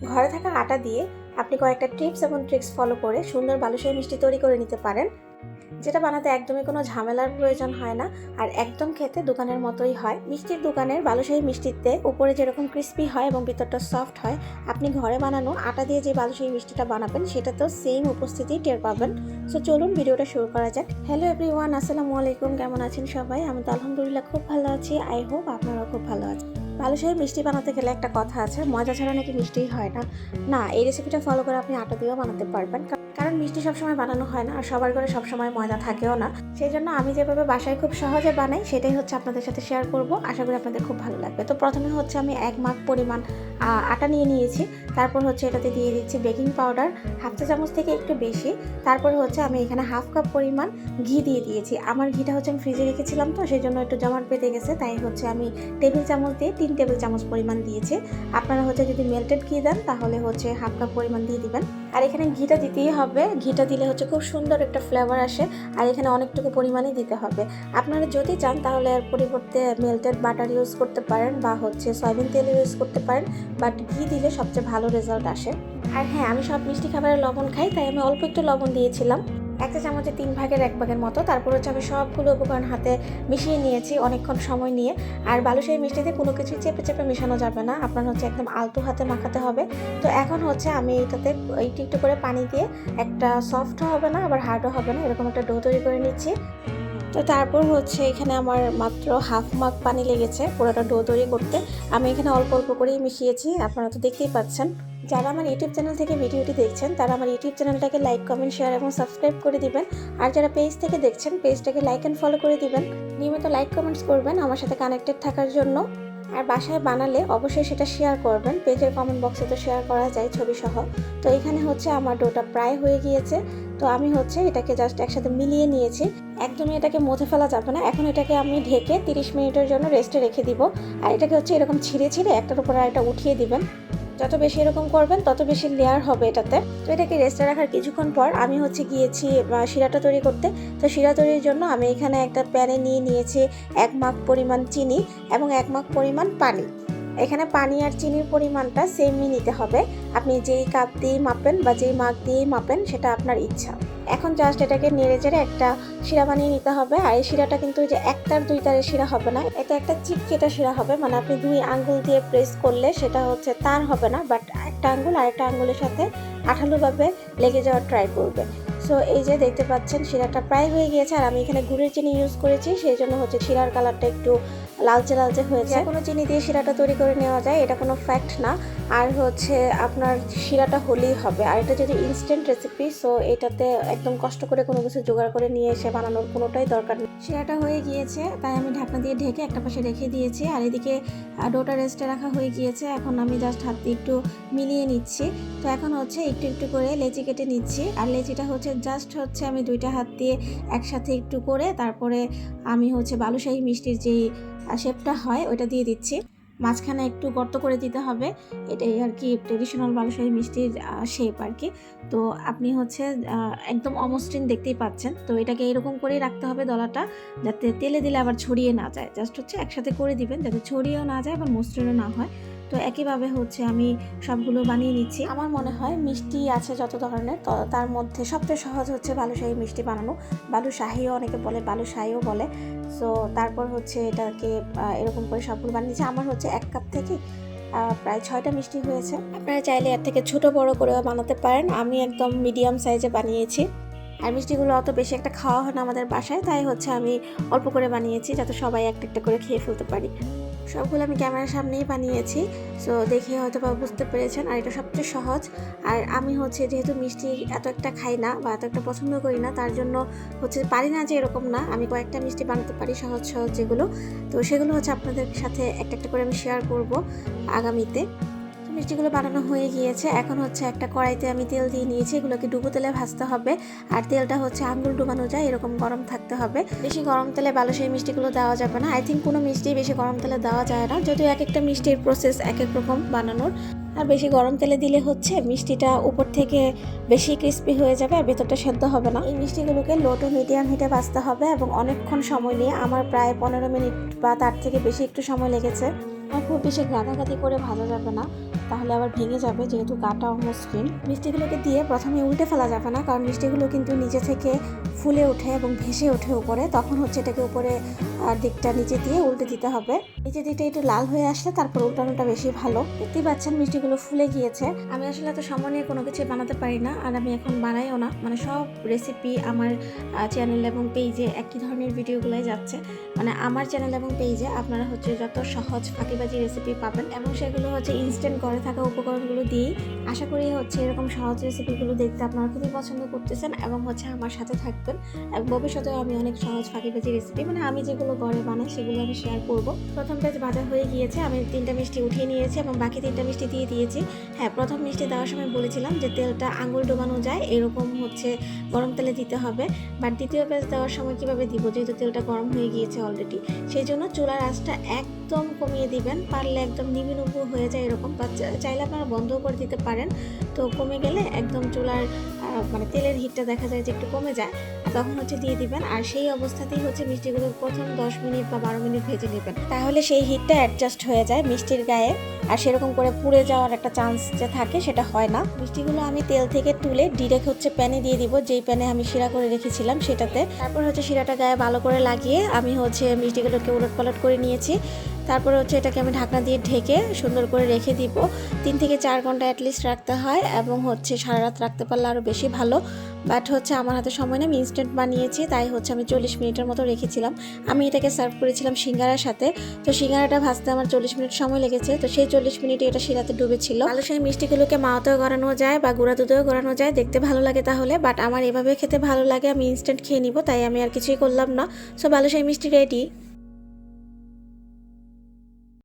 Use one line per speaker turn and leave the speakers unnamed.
ঘরে থাকা আটা দিয়ে আপনি কয়েকটা টিপস এবং ট্রিক্স ফলো করে সুন্দর বালুশাহী মিষ্টি তৈরি করে নিতে পারেন। যেটা বানাতে একদমই কোনো ঝামেলার প্রয়োজন হয় না আর একদম খেতে দোকানের মতোই হয়। মিষ্টির দোকানের বালুশাহী মিষ্টিতে উপরে যেরকম ক্রিস্পি হয় এবং ভিতরটা সফট হয়, আপনি ঘরে বানানো আটা দিয়ে যে বালুশাহী মিষ্টিটা বানাবেন সেটা তো সেম উপস্থিতি টের পাবেন। সো চলুন ভিডিওটা শুরু করা যাক। হ্যালো এভরিওয়ান আসসালামু আলাইকুম। কেমন আছেন সবাই? আমি তো আলহামদুলিল্লাহ খুব ভালো আছি। আই হোপ আপনারাও খুব ভালো আছেন। বালুশাহী মিষ্টি বানাতে গেলে একটা কথা আছে মজা ছাড়া নাকি মিষ্টিই হয় না। না, এই রেসিপিটা ফলো করে আপনি আটা দিয়েও বানাতে পারবেন। কারণ মিষ্টি সবসময় বানানো হয় না, আর সবার ঘরে সবসময় ময়দা থাকেও না। সেই জন্য আমি যেভাবে বাসায় খুব সহজে বানাই, সেটাই হচ্ছে আপনাদের সাথে শেয়ার করব। আশা করি আপনাদের খুব ভালো লাগবে। তো প্রথমে হচ্ছে আমি এক মাগ পরিমাণ আটা নিয়ে নিয়েছি। তারপর হচ্ছে এটাতে দিয়ে দিচ্ছি বেকিং পাউডার হাফ চা চামচ থেকে একটু বেশি। তারপর হচ্ছে আমি এখানে হাফ কাপ পরিমাণ ঘি দিয়ে দিয়েছি। আমার ঘিটা হচ্ছে আমি ফ্রিজে রেখেছিলাম তো, সেই জন্য একটু জমাট পেতে গেছে। তাই হচ্ছে আমি টেবিল চামচ দিয়ে তিন টেবিল চামচ পরিমাণ দিয়েছি। আপনারা হচ্ছে যদি মেল্টেড ঘি দেন, তাহলে হচ্ছে হাফ কাপ পরিমাণ দিয়ে দিবেন। আর এখানে ঘিটা দিতেই হবে। ঘিটা দিলে হচ্ছে খুব সুন্দর একটা ফ্লেভার আসে আর এখানে অনেকটুকু পরিমাণে দিতে হবে। আপনারা যদি চান তাহলে এর পরিবর্তে মেল্টেড বাটার ইউজ করতে পারেন বা হচ্ছে সয়াবিন তেল ইউজ করতে পারেন বাট ঘি দিলে সবচেয়ে ভালো রেজাল্ট আসে। আর হ্যাঁ আমি সব মিষ্টি খাবারের লবণ খাই, তাই আমি অল্প একটু লবণ দিয়েছিলাম। একটা চামচে তিন ভাগের এক ভাগের মতো। তারপর হচ্ছে আমি সবগুলো উপকরণ হাতে মিশিয়ে নিয়েছি অনেকক্ষণ সময় নিয়ে। আর বালুশাহী মিষ্টিতে কোনো কিছু চেপে চেপে মেশানো যাবে না। আপনার হচ্ছে একদম আলতু হাতে মাখাতে হবে। তো এখন হচ্ছে আমি এটাতে একটু একটু করে পানি দিয়ে একটা সফট হবে না, আবার হার্ডও হবে না, এরকম একটা ডো তৈরি করে নিচ্ছি। তো তারপর হচ্ছে এখানে আমার মাত্র হাফ মাগ পানি লেগেছে পুরোটা ডো তৈরি করতে। আমি এখানে অল্প অল্প করেই মিশিয়েছি, আপনারা তো দেখতেই পাচ্ছেন। যারা আমার ইউটিউব চ্যানেল থেকে ভিডিওটি দেখছেন, তারা আমার ইউটিউব চ্যানেলটাকে লাইক কমেন্ট শেয়ার এবং সাবস্ক্রাইব করে দিবেন। আর যারা পেজ থেকে দেখছেন পেজটাকে লাইক অ্যান্ড ফলো করে দিবেন। নিয়মিত লাইক কমেন্টস করবেন আমার সাথে কানেক্টেড থাকার জন্য। আর বাসায় বানালে অবশ্যই সেটা শেয়ার করবেন। পেজের কমেন্ট বক্সে তো শেয়ার করা যায় ছবি সহ তো এখানে হচ্ছে আমার ডোটা প্রায় হয়ে গিয়েছে। তো আমি হচ্ছে এটাকে জাস্ট একসাথে মিলিয়ে নিয়েছি। একদমই এটাকে মুছে ফেলা যাবে না। এখন এটাকে আমি ঢেকে তিরিশ মিনিটের জন্য রেস্টে রেখে দিব। আর এটাকে হচ্ছে এরকম ছিঁড়ে ছিঁড়ে একটার উপর আরেকটা উঠিয়ে দিবেন। যত বেশি এরকম করবেন, তত বেশি লেয়ার হবে এটাতে। তো এটাকে রেস্টে রাখার কিছুক্ষণ পর আমি হচ্ছে গিয়েছি শিরাটা তৈরি করতে। তো শিরা তৈরির জন্য আমি এখানে একটা প্যানে নিয়ে নিয়েছি এক মাগ পরিমাণ চিনি এবং এক মাগ পরিমাণ পানি। এখানে পানি আর চিনির পরিমাণটা সেমই নিতে হবে। আপনি যেই কাপ দিয়ে মাপেন বা যেই মাগ দিয়ে মাপেন, সেটা আপনার ইচ্ছা। এখন জাস্ট এটাকে নেড়ে চেড়ে একটা শিরা বানিয়ে নিতে হবে। আর এই শিরাটা কিন্তু যে একটার দুই তারের শিরা হবে না, এটা একটা চিপকেটা শিরা হবে। মানে আপনি দুই আঙ্গুল দিয়ে প্রেস করলে সেটা হচ্ছে তার হবে না বাট একটা আঙ্গুল আর একটা আঙ্গুলের সাথে আঠালোভাবে লেগে যাওয়ার ট্রাই করবে। সো এই যে দেখতে পাচ্ছেন, শিরাটা প্রায় হয়ে গিয়েছে আর আমি এখানে গুড়ের চিনি ইউজ করেছি, সেই জন্য হচ্ছে শিরার কালারটা একটু লালচে লালচে হয়েছে। কোনো চিনি দিয়ে শিরাটা তৈরি করে নেওয়া যায়, এটা কোনো ফ্যাক্ট না। আর হচ্ছে আপনার শিরাটা হলেই হবে। আর এটা যদি ইনস্ট্যান্ট রেসিপি সো এটাতে একদম কষ্ট করে কোনো কিছু জোগাড় করে নিয়ে এসে বানানোর কোনোটাই দরকার নেই। শিরাটা হয়ে গিয়েছে, তাই আমি ঢাকনা দিয়ে ঢেকে একটা পাশে রেখে দিয়েছি। আর এদিকে ডোটা রেস্টে রাখা হয়ে গিয়েছে। এখন আমি জাস্ট হাত দিয়ে একটু মিলিয়ে নিচ্ছি। তো এখন হচ্ছে একটু একটু করে লেচি কেটে নিচ্ছি। আর লেচিটা হচ্ছে জাস্ট হচ্ছে আমি দুইটা হাত দিয়ে একসাথে একটু করে তারপরে আমি হচ্ছে বালুশাহী মিষ্টির যেই শেপটা হয়, ওইটা দিয়ে দিচ্ছি। মাঝখানে একটু গর্ত করে দিতে হবে। এটাই আর কি ট্রেডিশনাল বালুশাহী মিষ্টির শেপ আর কি তো আপনি হচ্ছে একদম অমসৃণ দেখতেই পাচ্ছেন। তো এটাকে এরকম করেই রাখতে হবে দলাটা, যাতে তেলে দিলে আবার ছড়িয়ে না যায়। জাস্ট হচ্ছে একসাথে করে দিবেন, যাতে ছড়িয়েও না যায় আবার মসৃণও না হয়। তো একইভাবে হচ্ছে আমি সবগুলো বানিয়ে নিচ্ছি। আমার মনে হয় মিষ্টি আছে যত ধরনের তার মধ্যে সবচেয়ে সহজ হচ্ছে বালুশাহী মিষ্টি বানানো। বালুশাহিও অনেকে বলে বালুশাহিও বলে। সো তারপর হচ্ছে এটাকে এরকম করে সবগুলো বানিয়েছি আমার হচ্ছে এক কাপ থেকে প্রায় ছয়টা মিষ্টি হয়েছে। আপনারা চাইলে এর থেকে ছোট বড় করেও বানাতে পারেন। আমি একদম মিডিয়াম সাইজে বানিয়েছি। আর মিষ্টিগুলো অত বেশি একটা খাওয়া হয় না আমাদের বাসায়, তাই হচ্ছে আমি অল্প করে বানিয়েছি যাতে সবাই একটা একটা করে খেয়ে ফেলতে পারি। সবগুলো আমি ক্যামেরার সামনেই বানিয়েছি। সো দেখে হয়তো বা বুঝতে পেরেছেন, আর এটা সবচেয়ে সহজ। আর আমি হচ্ছে যেহেতু মিষ্টি এত একটা খাই না বা এত একটা পছন্দ করি না, তার জন্য হচ্ছে পারি না যে এরকম না। আমি কয়েকটা মিষ্টি বানাতে পারি সহজ সহজ যেগুলো। তো সেগুলো হচ্ছে আপনাদের সাথে একটা একটা করে আমি শেয়ার করব আগামীতে। মিষ্টিগুলো বানানো হয়ে গিয়েছে। এখন হচ্ছে একটা কড়াইতে আমি তেল দিয়ে নিয়েছি, এগুলোকে ডুবো তেলে ভাজতে হবে। আর তেলটা হচ্ছে আঙ্গুল ডুবানো যায়, এরকম গরম থাকতে হবে। বেশি গরম তেলে বালুশাহী মিষ্টিগুলো দেওয়া যাবে না। আই থিঙ্ক কোনো মিষ্টি বেশি গরম তেলে দেওয়া যায় না, যদিও এক একটা মিষ্টির প্রসেস এক এক রকম বানানোর। আর বেশি গরম তেলে দিলে হচ্ছে মিষ্টিটা উপর থেকে বেশি ক্রিস্পি হয়ে যাবে আর ভেতরটা সেদ্ধ হবে না। এই মিষ্টিগুলোকে লো টু মিডিয়াম হিটে ভাজতে হবে এবং অনেকক্ষণ সময় নিয়ে, আমার প্রায় পনেরো মিনিট বা তার থেকে বেশি একটু সময় লেগেছে। আর খুব বেশি গাদাগাদি করে ভাজা যাবে না। তাহলে আবার ভেঙে যাবে যেহেতু গাটা অমসৃণ মিষ্টিগুলোকে দিয়ে প্রথমে উল্টে ফেলা যাবে না, কারণ মিষ্টিগুলো কিন্তু নিজে থেকে ফুলে ওঠে এবং ভেসে ওঠে উপরে। তখন হচ্ছে এটাকে উপরে দিকটা নিচে দিয়ে উল্টে দিতে হবে। নিচে দিকটা একটু লাল হয়ে আসলে তারপর উল্টানোটা বেশি ভালো। দেখতেই পাচ্ছেন মিষ্টিগুলো ফুলে গিয়েছে। আমি আসলে এত সময় কোনো কিছু বানাতে পারি না, আর আমি এখন বানাইও না। মানে সব রেসিপি আমার চ্যানেল এবং পেজে একই ধরনের ভিডিওগুলোই যাচ্ছে। মানে আমার চ্যানেল এবং পেজে আপনারা হচ্ছে যত সহজ ফাঁকিবাজি রেসিপি পাবেন এবং সেগুলো হচ্ছে ইনস্ট্যান্ট করে থাকা উপকরণগুলো দিয়েই আশা করি হচ্ছে এরকম সহজ রেসিপিগুলো দেখতে আপনারা খুবই পছন্দ করতেছেন এবং হচ্ছে আমার সাথে থাকবেন। এবং ভবিষ্যতেও আমি অনেক সহজ ফাঁকিবাজি রেসিপি মানে আমি যেগুলো ঘরে বানাই সেগুলো আমি শেয়ার করব। প্রথম পেজ ভাজা হয়ে গিয়েছে, আমি তিনটা মিষ্টি উঠিয়ে নিয়েছি এবং বাকি তিনটা মিষ্টি দিয়ে দিয়েছি। হ্যাঁ প্রথম মিষ্টি দেওয়ার সময় বলেছিলাম যে তেলটা আঙুল ডোবানো যায়, এরকম হচ্ছে গরম তেলে দিতে হবে। বাট দ্বিতীয় পেজ দেওয়ার সময় কীভাবে দিব, যেহেতু তেলটা গরম হয়ে গিয়েছে অলরেডি সেই জন্য চুলার আঁচটা একদম কমিয়ে দিবেন, পারলে একদম নিবিনুবু হয়ে যায় এরকম বা চাইলে আপনারা বন্ধ করে দিতে পারেন। তো কমে গেলে একদম চুলার মানে তেলের হিটটা দেখা যায় যে একটু কমে যায়, তখন হচ্ছে দিয়ে দিবেন। আর সেই অবস্থাতেই হচ্ছে মিষ্টিগুলো প্রথম দশ মিনিট বা বারো মিনিট ভেজে নেবেন। তাহলে সেই হিটটা অ্যাডজাস্ট হয়ে যায় মিষ্টির গায়ে। আর সেরকম করে পুড়ে যাওয়ার একটা চান্স যে থাকে সেটা হয় না। মিষ্টিগুলো আমি তেল থেকে তুলে ডিরেক্ট হচ্ছে প্যানে দিয়ে দিব। যেই প্যানে আমি শিরা করে রেখেছিলাম সেটাতে। তারপর হচ্ছে শিরাটা গায়ে ভালো করে লাগিয়ে আমি হচ্ছে মিষ্টিগুলোকে উলট পালট করে নিয়েছি। তারপরে হচ্ছে এটাকে আমি ঢাকনা দিয়ে ঢেকে সুন্দর করে রেখে দিব। তিন থেকে চার ঘণ্টা অ্যাটলিস্ট রাখতে হয় এবং হচ্ছে সারা রাত রাখতে পারলে আরও বেশি ভালো। বাট হচ্ছে আমার হাতে সময় না আমি ইনস্ট্যান্ট বানিয়েছি, তাই হচ্ছে আমি চল্লিশ মিনিটের মতো রেখেছিলাম। আমি এটাকে সার্ভ করেছিলাম সিঙ্গারার সাথে। তো সিঙ্গারাটা ভাজতে আমার চল্লিশ মিনিট সময় লেগেছে। তো সেই চল্লিশ মিনিটে এটা শিরাতে ডুবেছিল। সেই মিষ্টিগুলোকে মাওতেও গড়ানো যায় বা গুঁড়া দুধেও গড়ানো যায়, দেখতে ভালো লাগে তাহলে। বাট আমার এভাবে খেতে ভালো লাগে, আমি ইনস্ট্যান্ট খেয়ে নিব, তাই আমি আর কিছুই করলাম না। সো সেই মিষ্টি রেডি